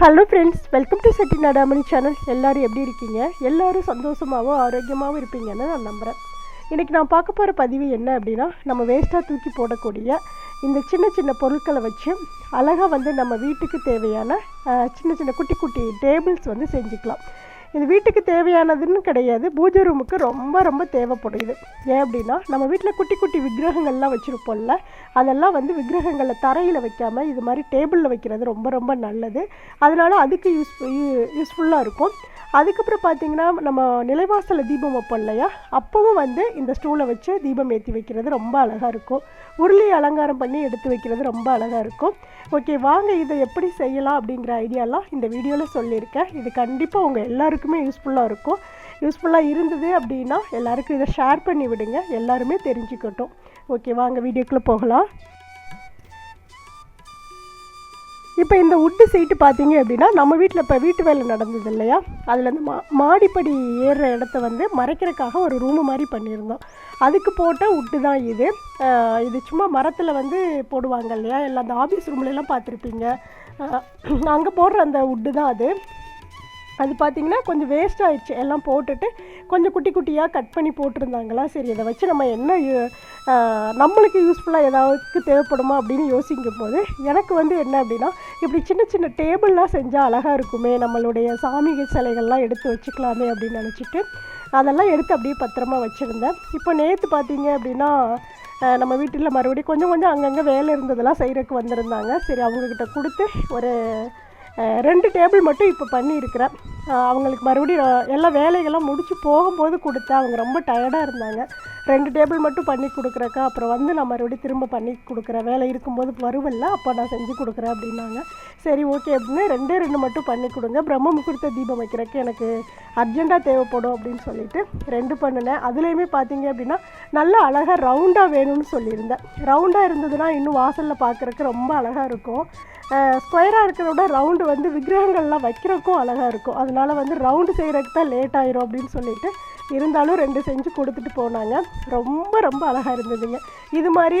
Hello friends welcome to Chetti Nadamani channel எல்லோரும் எப்படி இருக்கீங்க? எல்லோரும் சந்தோஷமாகவும் ஆரோக்கியமாகவும் இருப்பீங்கன்னு நான் நம்புகிறேன் இன்றைக்கி நான் பார்க்க போகிற பதிவு என்ன அப்படின்னா நம்ம வேஸ்ட்டாக தூக்கி போடக்கூடிய இந்த சின்ன சின்ன பொருட்களை வச்சு அழகாக வந்து நம்ம வீட்டுக்கு தேவையான சின்ன சின்ன குட்டி குட்டி டேபிள்ஸ் வந்து செஞ்சுக்கலாம். இது வீட்டுக்கு தேவையானதுன்னு கிடையாது. பூஜை ரூமுக்கு ரொம்ப ரொம்ப தேவைப்படுது. ஏன் அப்படின்னா நம்ம வீட்டில் குட்டி குட்டி விக்கிரகங்கள்லாம் வச்சுருப்போம்ல அதெல்லாம் வந்து விக்கிரகங்களை தரையில் வைக்காமல் இது மாதிரி டேபிளில் வைக்கிறது ரொம்ப ரொம்ப நல்லது. அதனால அதுக்கு யூஸ் யூஸ்ஃபுல்லாக இருக்கும். அதுக்கப்புறம் பார்த்தீங்கன்னா நம்ம நிலைவாசலில் தீபம் வைப்போம் இல்லையா? அப்போவும் வந்து இந்த ஸ்டூலை வச்சு தீபம் ஏற்றி வைக்கிறது ரொம்ப அழகாக இருக்கும். உருளி அலங்காரம் பண்ணி எடுத்து வைக்கிறது ரொம்ப அழகாக இருக்கும். ஓகே வாங்க இதை எப்படி செய்யலாம் அப்படிங்கிற ஐடியாலாம் இந்த வீடியோவில் சொல்லியிருக்கேன். இது கண்டிப்பாக உங்கள் எல்லாருக்குமே யூஸ்ஃபுல்லாக இருக்கும். யூஸ்ஃபுல்லாக இருந்தது அப்படின்னா எல்லாருக்கும் இதை ஷேர் பண்ணி விடுங்க. எல்லாருமே தெரிஞ்சுக்கட்டும். ஓகே வாங்க வீடியோக்குள்ளே போகலாம். இப்போ இந்த உட்டு சீட்டு பார்த்தீங்க அப்படின்னா நம்ம வீட்டில் இப்போ வீட்டு வேலை நடந்தது இல்லையா? அதில் இந்த மா மாடிப்படி ஏறுற இடத்த வந்து மறைக்கிறதுக்காக ஒரு ரூமு மாதிரி பண்ணியிருந்தோம். அதுக்கு போட்ட உட்டு தான் இது. இது சும்மா மரத்தில் வந்து போடுவாங்க இல்லையா? எல்லாம் அந்த ஆஃபீஸ் ரூம்லலாம் பார்த்துருப்பீங்க. அங்கே போடுற அந்த உட்டு தான் அது. அது பார்த்தீங்கன்னா கொஞ்சம் வேஸ்ட் ஆகிடுச்சு எல்லாம் போட்டுட்டு கொஞ்சம் குட்டி குட்டியாக கட் பண்ணி போட்டிருந்தாங்களா? சரி இதை வச்சு நம்ம என்ன யூ- நம்மளுக்கு யூஸ்ஃபுல்லாக ஏதாவது தேவைப்படுமா அப்படின்னு யோசிக்கும் போது எனக்கு வந்து என்ன அப்படின்னா இப்படி சின்ன சின்ன டேபிள்லாம் செஞ்சால் அழகாக இருக்குமே நம்மளுடைய சாமி சிலைகள்லாம் எடுத்து வச்சுக்கலாமே அப்படின்னு நினச்சிட்டு அதெல்லாம் எடுத்து அப்படியே பத்திரமா வச்சுருந்தேன். இப்போ நேற்று பார்த்தீங்க அப்படின்னா நம்ம வீட்டில் மறுபடியும் கொஞ்சம் கொஞ்சம் அங்கங்கே வேலை இருந்ததெல்லாம் செய்கிறதுக்கு வந்திருந்தாங்க. சரி அவங்கக்கிட்ட கொடுத்து ஒரு ரெண்டு டேபிள் மட்டும் இப்போ பண்ணியிருக்கிறேன். அவங்களுக்கு மறுபடியும் எல்லா வேலைகள்லாம் முடிச்சு போகும்போது கொடுத்தேன் அவங்க ரொம்ப டயர்டாக இருந்தாங்க. ரெண்டு டேபிள் மட்டும் பண்ணி கொடுக்குறக்கா அப்புறம் வந்து நான் மறுபடியும் திரும்ப பண்ணி கொடுக்குறேன் வேலை இருக்கும்போது வருவல்ல அப்போ நான் செஞ்சு கொடுக்குறேன் அப்படின்னாங்க. சரி ஓகே அப்படின்னு ரெண்டே ரெண்டு மட்டும் பண்ணி கொடுங்க. பிரம்ம முகூர்த்த தீபம் வைக்கிறக்கு எனக்கு அர்ஜெண்ட்டாக தேவைப்படும் அப்படின்னு சொல்லிட்டு ரெண்டு பண்ணினேன். அதுலேயுமே பார்த்தீங்க அப்படின்னா நல்லா அழகாக ரவுண்டாக வேணும்னு சொல்லியிருந்தேன். ரவுண்டாக இருந்ததுன்னா இன்னும் வாசலில் பார்க்குறக்கு ரொம்ப அழகாக இருக்கும். ஸ்கொயராக இருக்கிறத விட ரவுண்டு வந்து விக்கிரகங்கள்லாம் வைக்கிறக்கும் அழகாக இருக்கும். அதனால அதனால் வந்து ரவுண்டு செய்கிறதுக்கு தான் லேட் ஆயிரும் அப்படின்னு சொல்லிட்டு இருந்தாலும் ரெண்டு செஞ்சு கொடுத்துட்டு போனாங்க. ரொம்ப ரொம்ப அழகாக இருந்ததுங்க. இது மாதிரி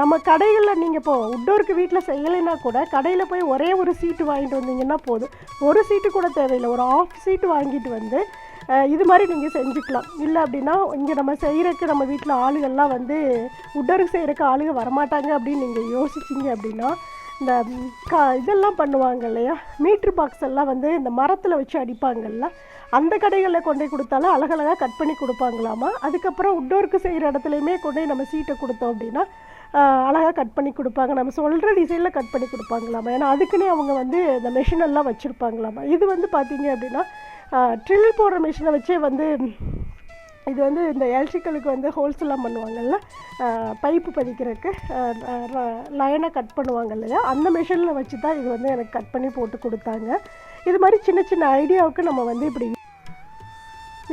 நம்ம கடைகளில் நீங்கள் இப்போ உட்டோருக்கு வீட்டில் செய்யலைன்னா கூட கடையில் போய் ஒரே ஒரு சீட்டு வாங்கிட்டு வந்தீங்கன்னா போதும். ஒரு சீட்டு கூட தேவையில்லை. ஒரு ஆஃப் சீட்டு வாங்கிட்டு வந்து இது மாதிரி நீங்கள் செஞ்சுக்கலாம். இல்லை அப்படின்னா இங்கே நம்ம செய்கிறக்கு நம்ம வீட்டில் ஆளுகள்லாம் வந்து உட்டோருக்கு செய்கிறக்கு ஆளுங்க வரமாட்டாங்க அப்படின்னு நீங்கள் யோசிச்சிங்க அப்படின்னா இந்த கா இதெல்லாம் பண்ணுவாங்க இல்லையா? மீட்ரு பாக்ஸ் எல்லாம் வந்து இந்த மரத்தில் வச்சு அடிப்பாங்கல்ல? அந்த கடைகளில் கொண்டு கொடுத்தாலும் அழகழகாக கட் பண்ணி கொடுப்பாங்களாமா? அதுக்கப்புறம் உட்டோருக்கு செய்கிற இடத்துலையுமே கொண்டு போய் நம்ம சீட்டை கொடுத்தோம் அப்படின்னா அழகாக கட் பண்ணி கொடுப்பாங்க. நம்ம சொல்கிற டிசைனில் கட் பண்ணி கொடுப்பாங்களாமா? ஏன்னா அதுக்குன்னே அவங்க வந்து இந்த மிஷினெல்லாம் வச்சுருப்பாங்களாமா? இது வந்து பார்த்தீங்க அப்படின்னா ட்ரில் போடுற மிஷினை வச்சே வந்து இது வந்து இந்த எலக்ட்ரிக்கலுக்கு வந்து ஹோல்சேலாக பண்ணுவாங்கள்ல பண்ணுவாங்கல்ல பைப்பு பதிக்கிறதுக்கு லைனை கட் பண்ணுவாங்க இல்லையா? அந்த மிஷினில் வச்சு தான் இது வந்து எனக்கு கட் பண்ணி போட்டு கொடுத்தாங்க. இது மாதிரி சின்ன சின்ன ஐடியாவுக்கு நம்ம வந்து இப்படி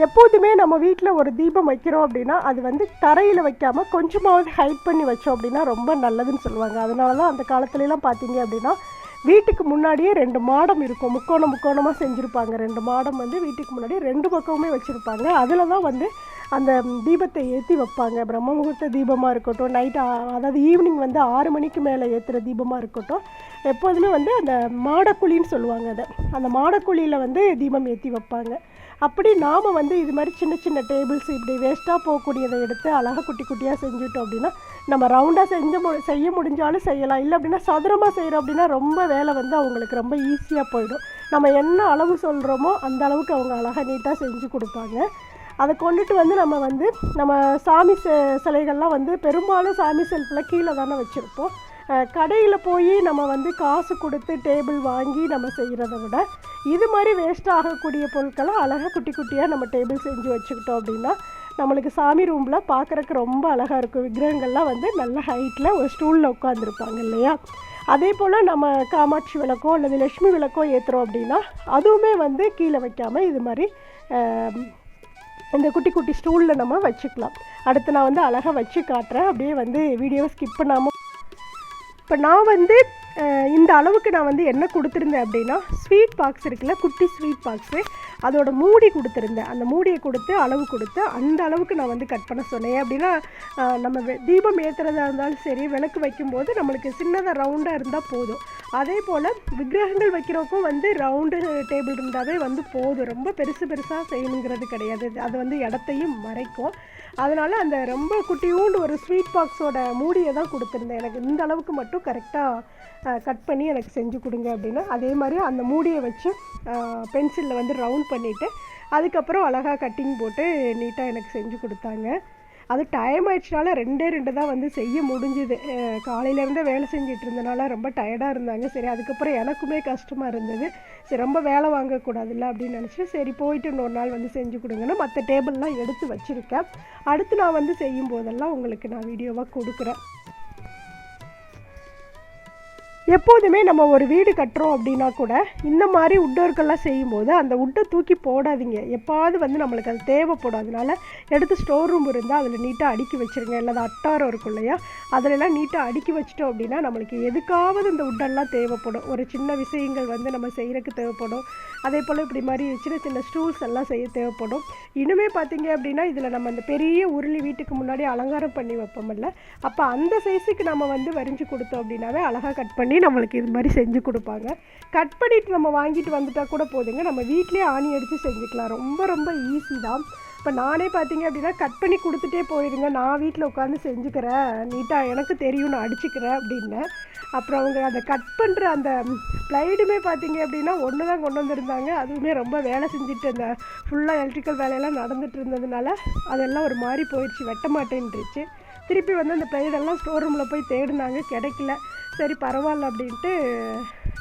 எப்போதுமே நம்ம வீட்டில் ஒரு தீபம் வைக்கிறோம் அப்படின்னா அது வந்து தரையில் வைக்காமல் கொஞ்சமாவது ஹைட் பண்ணி வச்சோம் அப்படின்னா ரொம்ப நல்லதுன்னு சொல்லுவாங்க. அதனால தான் அந்த காலத்துலலாம் பார்த்தீங்க அப்படின்னா வீட்டுக்கு முன்னாடியே ரெண்டு மாடம் இருக்கும். முக்கோணம் முக்கோணமாக செஞ்சுருப்பாங்க. ரெண்டு மாடம் வந்து வீட்டுக்கு முன்னாடி ரெண்டு பக்கமுமே வச்சுருப்பாங்க. அதில் தான் வந்து அந்த தீபத்தை ஏற்றி வைப்பாங்க. பிரம்ம முகூர்த்த தீபமாக இருக்கட்டும் நைட் அதாவது ஈவினிங் வந்து ஆறு மணிக்கு மேலே ஏற்றுகிற தீபமாக இருக்கட்டும். எப்போதுமே வந்து அந்த மாடக்குழின்னு சொல்லுவாங்க அதை. அந்த மாடக்குழியில் வந்து தீபம் ஏற்றி வைப்பாங்க. அப்படி நாம் வந்து இது மாதிரி சின்ன சின்ன டேபிள்ஸ் இப்படி வேஸ்ட்டாக போகக்கூடியதை எடுத்து அழகாக குட்டி குட்டியாக செஞ்சுட்டோம் அப்படின்னா நம்ம ரவுண்டாக செஞ்ச மு செய்ய முடிஞ்சாலும் செய்யலாம். இல்லை அப்படின்னா சதுரமாக செய்கிறோம் அப்படின்னா ரொம்ப வேலை வந்து அவங்களுக்கு ரொம்ப ஈஸியாக போயிடும். நம்ம என்ன அளவு சொல்கிறோமோ அந்த அளவுக்கு அவங்க அழகாக நீட்டாக செஞ்சு கொடுப்பாங்க. அதை கொண்டுட்டு வந்து நம்ம வந்து நம்ம சாமி செ- சிலைகள்லாம் வந்து பெரும்பாலும் சாமி செல்ஃபில் கீழே தானே வச்சுருப்போம். கடையில் போய் நம்ம வந்து காசு கொடுத்து டேபிள் வாங்கி நம்ம செய்கிறத விட இது மாதிரி வேஸ்ட் ஆகக்கூடிய பொருட்களை அழகாக குட்டி குட்டியாக நம்ம டேபிள் செஞ்சு வச்சுக்கிட்டோம் அப்படின்னா நம்மளுக்கு சாமி ரூமில் பார்க்குறக்கு ரொம்ப அழகாக இருக்கும். விக்கிரகங்கள்லாம் வந்து நல்ல ஹைட்டில் ஒரு ஸ்டூலில் உட்காந்துருப்பாங்க இல்லையா? அதே போல் நம்ம காமாட்சி விளக்கோ அல்லது லக்ஷ்மி விளக்கோ ஏற்றுறோம் அப்படின்னா அதுவுமே வந்து கீழே வைக்காமல் இது மாதிரி இந்த குட்டி குட்டி ஸ்டூலில் நம்ம வச்சுக்கலாம். அடுத்து நான் வந்து அழகாக வச்சு காட்டுறேன். அப்படியே வந்து வீடியோவை ஸ்கிப் பண்ணாமல் இப்போ நான் வந்து இந்த அளவுக்கு நான் வந்து என்ன கொடுத்துருந்தேன் அப்படின்னா ஸ்வீட் பாக்ஸ் இருக்குல்ல குட்டி ஸ்வீட் பாக்ஸு அதோட மூடி கொடுத்துருந்தேன். அந்த மூடியை கொடுத்து அளவு கொடுத்து அந்த அளவுக்கு நான் வந்து கட் பண்ண சொன்னேன். அப்படின்னா நம்ம தீபம் ஏற்றுறதா இருந்தாலும் சரி விளக்கு வைக்கும்போது நம்மளுக்கு சின்னதாக ரவுண்டாக இருந்தால் போதும். அதே போல் விக்கிரகங்கள் வைக்கிறவக்கும் வந்து ரவுண்டு டேபிள் இருந்தாவே வந்து போதும். ரொம்ப பெருசு பெருசாக செய்யணுங்கிறது கிடையாது. அது வந்து இடத்தையும் மறைக்கும். அதனால் அந்த ரொம்ப குட்டியூண்டு ஒரு ஸ்வீட் பாக்ஸோட மூடியை தான் கொடுத்துருந்தேன். எனக்கு இந்த அளவுக்கு மட்டும் கரெக்டாக கட் பண்ணி எனக்கு செஞ்சு கொடுங்க அப்படின்னு அதே மாதிரி அந்த மூடியை வச்சு பென்சிலில் வந்து ரவுண்ட் பண்ணிவிட்டு அதுக்கப்புறம் அழகாக கட்டிங் போட்டு நீட்டாக எனக்கு செஞ்சு கொடுத்தாங்க. அது டைம் ஆயிடுச்சுனால ரெண்டே ரெண்டு தான் வந்து செய்ய முடிஞ்சுது. காலையிலேருந்தே வேலை செஞ்சுட்டு இருந்தனால ரொம்ப டயர்டாக இருந்தாங்க. சரி அதுக்கப்புறம் எனக்குமே கஷ்டமாக இருந்தது. சரி ரொம்ப வேலை வாங்கக்கூடாதுல்ல அப்படின்னு நினச்சி சரி போயிட்டு இன்னொரு நாள் வந்து செஞ்சு கொடுங்கன்னு மற்ற டேபிள்லாம் எடுத்து வச்சுருக்கேன். அடுத்து நான் வந்து செய்யும் போதெல்லாம் உங்களுக்கு நான் வீடியோவாக கொடுக்குறேன். எப்போதுமே நம்ம ஒரு வீடு கட்டுறோம் அப்படின்னா கூட இந்த மாதிரி உட்டோர்க்கெல்லாம் செய்யும்போது அந்த உட்டை தூக்கி போடாதீங்க. எப்பாவது வந்து நம்மளுக்கு அது தேவைப்படும். அதனால எடுத்து ஸ்டோர் ரூம் இருந்தால் அதில் நீட்டாக அடுக்கி வச்சுருங்க. இல்லை அட்டாரம் இருக்கும் இல்லையா? அதிலெல்லாம் நீட்டாக அடுக்கி வச்சிட்டோம் அப்படின்னா நம்மளுக்கு எதுக்காவது இந்த உட்டெல்லாம் தேவைப்படும். ஒரு சின்ன விஷயங்கள் வந்து நம்ம செய்கிறதுக்கு தேவைப்படும். அதே போல் இப்படி மாதிரி சின்ன சின்ன ஸ்டூல்ஸ் எல்லாம் செய்ய தேவைப்படும். இனிமே பார்த்தீங்க அப்படின்னா இதில் நம்ம அந்த பெரிய உருளி வீட்டுக்கு முன்னாடி அலங்காரம் பண்ணி வைப்போம்ல அப்போ அந்த சைஸுக்கு நம்ம வந்து வரைஞ்சி கொடுத்தோம் அப்படின்னாவே அழகாக கட் பண்ணி நம்மளுக்கு இது மாதிரி செஞ்சு கொடுப்பாங்க. கட் பண்ணிட்டு நம்ம வாங்கிட்டு வந்துட்டால் கூட போதுங்க. நம்ம வீட்லேயே ஆணி அடித்து செஞ்சுக்கலாம். ரொம்ப ரொம்ப ஈஸி தான். இப்போ நானே பார்த்தீங்க அப்படின்னா கட் பண்ணி கொடுத்துட்டே போயிடுங்க நான் வீட்டில் உட்காந்து செஞ்சுக்கிறேன். நீட்டாக எனக்கு தெரியும் நான் அடிச்சுக்கிறேன் அப்படின்னு. அப்புறம் அவங்க அதை கட் பண்ணுற அந்த ப்ளைடுமே பார்த்தீங்க அப்படின்னா ஒன்று தான் கொண்டு வந்திருந்தாங்க. அதுவுமே ரொம்ப வேலை செஞ்சுட்டு அந்த ஃபுல்லாக எலக்ட்ரிக்கல் வேலையெல்லாம் நடந்துட்டு இருந்ததுனால அதெல்லாம் ஒரு மாதிரி போயிடுச்சு. வெட்ட மாட்டேன்ருச்சு திருப்பி வந்து அந்த பிளைடெல்லாம் ஸ்டோர் ரூமில் போய் தேடினாங்க. கிடைக்கல. சரி பரவாயில்ல அப்படின்ட்டு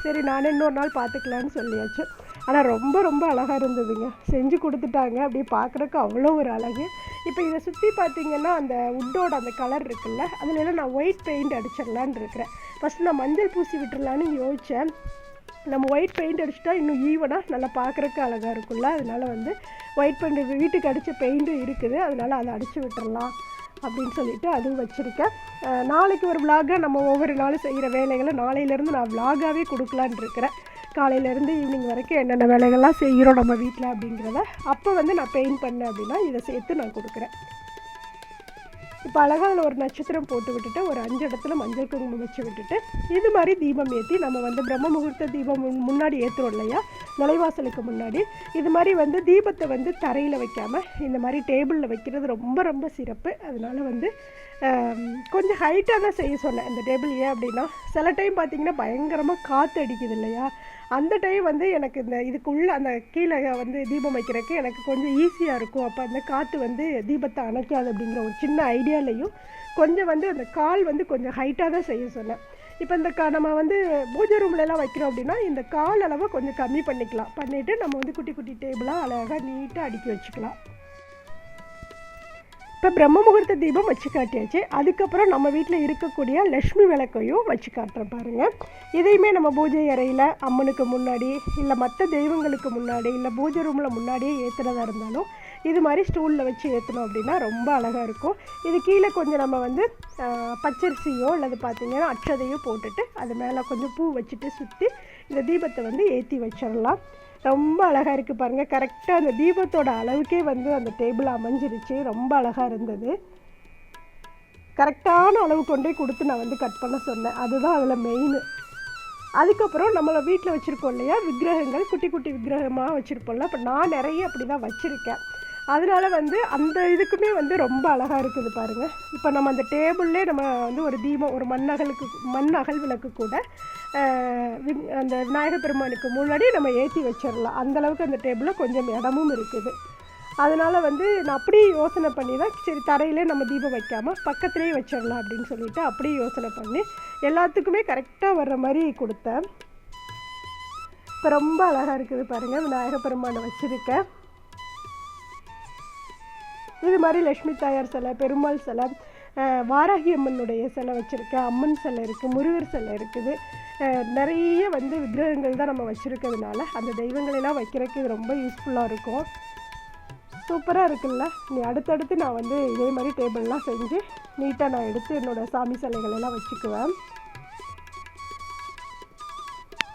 சரி நானே இன்னொரு நாள் பார்த்துக்கலான்னு சொல்லியாச்சு. ஆனால் ரொம்ப ரொம்ப அழகாக இருந்ததுங்க. செஞ்சு கொடுத்துட்டாங்க. அப்படியே பார்க்குறக்கு அவ்வளோ ஒரு அழகு. இப்போ இதை சுற்றி பார்த்தீங்கன்னா அந்த உட்டோட அந்த கலர் இருக்குல்ல அதுலலாம் எல்லாம் நான் ஒயிட் பெயிண்ட் அடிச்சிடலான்னு இருக்கிறேன். ஃபஸ்ட்டு நான் மஞ்சள் பூசி விட்டுடலான்னு யோசித்தேன் நம்ம ஒயிட் பெயிண்ட் அடிச்சிட்டா இன்னும் ஈவனாக நல்லா பார்க்குறக்கு அழகாக இருக்கும்ல. அதனால வந்து ஒயிட் பெயிண்ட் வீட்டுக்கு அடித்த பெயிண்ட்டும் இருக்குது. அதனால அதை அடித்து விட்டுடலாம். அப்படின்னு சொல்லிட்டு அதுவும் வச்சுருக்கேன். நாளைக்கு ஒரு விலாகாக நம்ம ஒவ்வொரு நாளும் செய்கிற வேலைகளை நாளையிலேருந்து நான் விலாகாகவே கொடுக்கலான் இருக்கிறேன். காலையிலேருந்து ஈவினிங் வரைக்கும் என்னென்ன வேலைகள்லாம் செய்கிறோம் நம்ம வீட்டில் அப்படிங்கிறத அப்போ வந்து நான் பெயிண்ட் பண்ணேன் அப்படின்னா இதை சேர்த்து நான் கொடுக்குறேன். இப்போ அழகாக அதில் ஒரு நட்சத்திரம் போட்டு விட்டுட்டு ஒரு அஞ்சு இடத்துல மஞ்சள் குங்குமம் வச்சு விட்டுட்டு இது மாதிரி தீபம் ஏற்றி நம்ம வந்து பிரம்ம முகூர்த்த தீபம் முன்னாடி ஏற்றுறோம் இல்லையா? நுழைவாசலுக்கு முன்னாடி. இது மாதிரி வந்து தீபத்தை வந்து தரையில் வைக்காமல் இந்த மாதிரி டேபிளில் வைக்கிறது ரொம்ப ரொம்ப சிறப்பு. அதனால் வந்து கொஞ்சம் ஹைட்டாக தான் செய்ய சொன்னேன். இந்த டேபிள் ஏன் அப்படின்னா சில டைம் பார்த்தீங்கன்னா பயங்கரமாக காற்று அடிக்குது இல்லையா? அந்த டைம் வந்து எனக்கு இந்த இதுக்குள்ளே அந்த கீழே வந்து தீபம் வைக்கிறதுக்கு எனக்கு கொஞ்சம் ஈஸியாக இருக்கும். அப்போ அந்த காற்று வந்து தீபத்தை அணைக்காது அப்படிங்கிற ஒரு சின்ன ஐடியாலையும் கொஞ்சம் வந்து அந்த கால் வந்து கொஞ்சம் ஹைட்டாக தான் செய்ய சொன்னேன் இப்போ இந்த க நம்ம வந்து பூஜை ரூம்லலாம் வைக்கிறோம் அப்படின்னா இந்த கால் அளவை கொஞ்சம் கம்மி பண்ணிக்கலாம். பண்ணிவிட்டு நம்ம வந்து குட்டி குட்டி டேபிளாக அழகாக நீட்டாக அடுக்கி வச்சுக்கலாம். இப்போ பிரம்ம முகூர்த்த தீபம் வச்சு காட்டியாச்சு. அதுக்கப்புறம் நம்ம வீட்டில் இருக்கக்கூடிய லக்ஷ்மி விளக்கையும் வச்சு காட்டுறேன் பாருங்கள் இதையுமே நம்ம பூஜை அறையில் அம்மனுக்கு முன்னாடி இல்லை மற்ற தெய்வங்களுக்கு முன்னாடி இல்லை பூஜை ரூமில் முன்னாடியே ஏற்றுறதா இருந்தாலும் இது மாதிரி ஸ்டூலில் வச்சு ஏற்றணும் அப்படின்னா ரொம்ப அழகாக இருக்கும். இது கீழே கொஞ்சம் நம்ம வந்து பச்சரிசியோ அல்லது பார்த்திங்கன்னா அச்சதையோ போட்டுட்டு அது மேலே கொஞ்சம் பூ வச்சுட்டு சுற்றி இந்த தீபத்தை வந்து ஏற்றி வச்சிடலாம். ரொம்ப அழகாக இருக்குது பாருங்கள் கரெக்டாக அந்த தீபத்தோட அளவுக்கே வந்து அந்த டேபிள் அமைஞ்சிருச்சு. ரொம்ப அழகாக இருந்தது. கரெக்டான அளவு கொண்டே கொடுத்து நான் வந்து கட் பண்ண சொன்னேன். அதுதான் அதில் மெயின் அதுக்கப்புறம் நம்மளை வீட்டில் வச்சுருக்கோம் இல்லையா? விக்கிரகங்கள் குட்டி குட்டி விக்கிரகமாக வச்சுருப்போம்ல. இப்போ நான் நிறைய அப்படி தான் வச்சுருக்கேன். அதனால வந்து அந்த இதுக்குமே வந்து ரொம்ப அழகாக இருக்குது பாருங்கள் இப்போ நம்ம அந்த டேபிள்லே நம்ம வந்து ஒரு தீபம் ஒரு மண்ணகலுக்கு மண் அகல் விளக்கு கூட அந்த விநாயகர் பெருமானுக்கு முன்னாடி நம்ம ஏற்றி வச்சிடலாம். அந்தளவுக்கு அந்த டேபிளில் கொஞ்சம் இடமும் இருக்குது. அதனால் வந்து நான் அப்படியே யோசனை பண்ணி தான் சரி தரையிலே நம்ம தீபம் வைக்காமல் பக்கத்துலேயே வச்சிடலாம் அப்படின்னு சொல்லிட்டு அப்படியே யோசனை பண்ணி எல்லாத்துக்குமே கரெக்டாக வர்ற மாதிரி கொடுத்தேன். இப்போ ரொம்ப அழகாக இருக்குது பாருங்கள் விநாயகர் பெருமானை வச்சுருக்கேன் இது மாதிரி லக்ஷ்மி தாயார் சிலை பெருமாள் சிலை வாராகி அம்மனுடைய சிலை வச்சுருக்கேன் அம்மன் சிலை இருக்குது முருகர் சிலை இருக்குது. நிறைய வந்து விக்கிரகங்கள் தான் நம்ம வச்சுருக்கிறதுனால அந்த தெய்வங்களெல்லாம் வைக்கிறதுக்கு இது ரொம்ப யூஸ்ஃபுல்லாக இருக்கும். சூப்பராக இருக்குல்ல? நீ அடுத்தடுத்து நான் வந்து இதே மாதிரி டேபிள்லாம் செஞ்சு நீட்டாக நான் எடுத்து என்னோடய சாமி சிலைகளெல்லாம் வச்சுக்குவேன்.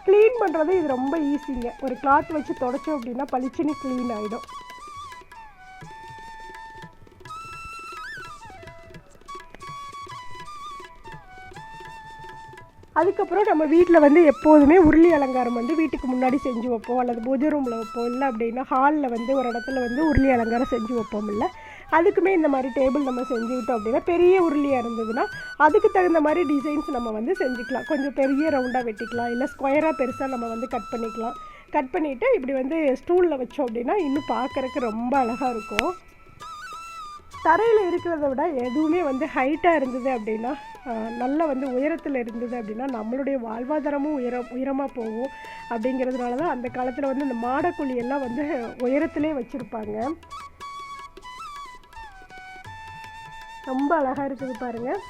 க்ளீன் பண்ணுறது இது ரொம்ப ஈஸிங்க ஒரு கிளாத் வச்சு தொடச்சோம் அப்படின்னா பளிச்சுன்னு க்ளீன் ஆகிடும் அதுக்கப்புறம் நம்ம வீட்டில் வந்து எப்போதுமே உருளி அலங்காரம் வந்து வீட்டுக்கு முன்னாடி செஞ்சு வைப்போம். அல்லது பூஜை ரூமில் வைப்போம். இல்லை அப்படின்னா ஹாலில் வந்து ஒரு இடத்துல வந்து உருளி அலங்காரம் செஞ்சு வைப்போம் இல்லை. அதுக்குமே இந்த மாதிரி டேபிள் நம்ம செஞ்சுக்கிட்டோம் அப்படின்னா பெரிய உருளியாக இருந்ததுன்னா அதுக்கு தகுந்த மாதிரி டிசைன்ஸ் நம்ம வந்து செஞ்சுக்கலாம். கொஞ்சம் பெரிய ரவுண்டாக வெட்டிக்கலாம். இல்லை ஸ்கொயராக பெருசாக நம்ம வந்து கட் பண்ணிக்கலாம். கட் பண்ணிவிட்டு இப்படி வந்து ஸ்டூலில் வச்சோம் அப்படின்னா இன்னும் பார்க்குறக்கு ரொம்ப அழகாக இருக்கும். தரையில் இருக்கிறத விட எதுவுமே வந்து ஹைட்டாக இருந்தது அப்படின்னா நல்ல வந்து உயரத்தில் இருந்தது அப்படின்னா நம்மளுடைய வாழ்வாதாரமும் உயர உயரமாக போகும். அப்படிங்கிறதுனால தான் அந்த காலத்தில் வந்து இந்த மாடக்குழி எல்லாம் வந்து உயரத்திலே வச்சுருப்பாங்க. ரொம்ப அழகாக இருக்குது பாருங்கள்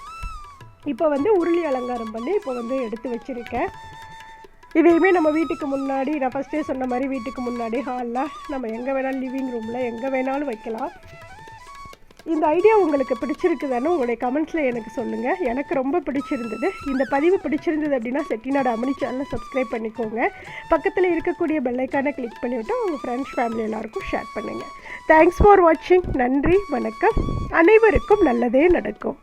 இப்போ வந்து உருளி அலங்காரம் பண்ணி இப்போ வந்து எடுத்து வச்சுருக்கேன். இதையுமே நம்ம வீட்டுக்கு முன்னாடி நான் ஃபஸ்ட்டே சொன்ன மாதிரி வீட்டுக்கு முன்னாடி ஹாலில் நம்ம எங்கே வேணாலும் லிவிங் ரூமில் எங்கே வேணாலும் வைக்கலாம். இந்த ஐடியா உங்களுக்கு பிடிச்சிருக்குதானே உங்களுடைய கமெண்ட்ஸில் எனக்கு சொல்லுங்கள் எனக்கு ரொம்ப பிடிச்சிருந்தது. இந்த பதிவு பிடிச்சிருந்தது அப்படின்னா செட்டிநாடு அமனி சேனலை சப்ஸ்கிரைப் பண்ணிக்கோங்க. பக்கத்தில் இருக்கக்கூடிய பெல்லைக்கானை கிளிக் பண்ணிவிட்டு உங்கள் ஃப்ரெண்ட்ஸ் ஃபேமிலி எல்லாருக்கும் ஷேர் பண்ணுங்கள் தேங்க்ஸ் ஃபார் வாட்சிங் நன்றி வணக்கம். அனைவருக்கும் நல்லதே நடக்கும்.